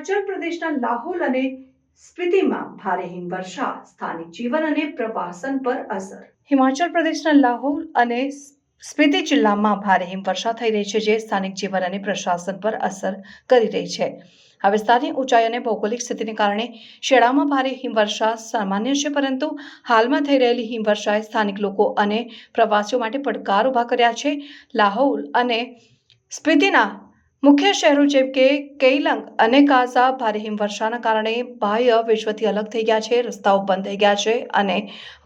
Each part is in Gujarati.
હિમાચલ પ્રદેશના લાહોલ અને સ્પીતિમાં ભારે હિમવર્ષા. સ્થાનિક જીવન અને પ્રવાસન પર અસર. હિમાચલ પ્રદેશના લાહોલ અને સ્પીતિ જિલ્લામાં ભારે હિમવર્ષા થઈ રહી છે, જે સ્થાનિક જીવન અને પ્રશાસન પર અસર કરી રહી છે. હવે સ્થાનિક ઊંચાઈ અને ભૌગોલિક સ્થિતિને કારણે શેળામાં ભારે હિમવર્ષા સામાન્ય છે, પરંતુ હાલમાં થઈ રહેલી હિમવર્ષાએ સ્થાનિક લોકો અને પ્રવાસીઓ માટે પડકાર ઊભા કર્યા છે. લાહોલ અને સ્પીતિના મુખ્ય શહેરો જેમ કે કેઇલંગ અને કાઝા ભારે હિમવર્ષાના કારણે બાહ્ય વિશ્વથી અલગ થઈ ગયા છે, રસ્તાઓ બંધ થઈ ગયા છે અને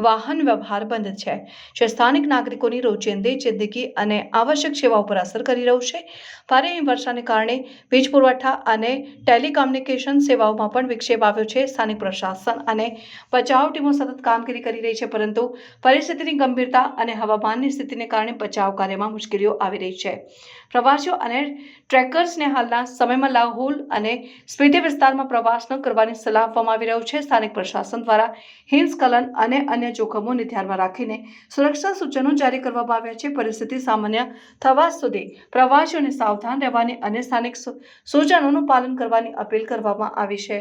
વાહન વ્યવહાર બંધ છે. જે સ્થાનિક નાગરિકોની રોજિંદી, જિંદગી અને આવશ્યક સેવાઓ પર અસર કરી રહ્યું છે. ભારે હિમવર્ષાને કારણે વીજ પુરવઠા અને ટેલિકોમ્યુનિકેશન સેવાઓમાં પણ વિક્ષેપ આવ્યો છે. સ્થાનિક પ્રશાસન અને બચાવ ટીમો સતત કામગીરી કરી રહી છે, પરંતુ પરિસ્થિતિની ગંભીરતા અને હવામાનની સ્થિતિને કારણે બચાવ કાર્યમાં મુશ્કેલીઓ આવી રહી છે. પ્રવાસીઓ અને ટ્રેકર્સને હાલના સમયમાં લાહોલ અને સ્પીતિ વિસ્તારમાં પ્રવાસ ન કરવાની સલાહ આપવામાં આવી રહ્યું છે. સ્થાનિક પ્રશાસન દ્વારા હિમસ્ખલન અને અન્ય જોખમોને ધ્યાનમાં રાખીને સુરક્ષા સૂચનો જારી કરવામાં આવ્યા છે. પરિસ્થિતિ સામાન્ય થવા સુધી પ્રવાસીઓને સાવધાન રહેવાની અને સ્થાનિક સૂચનોનું પાલન કરવાની અપીલ કરવામાં આવી છે.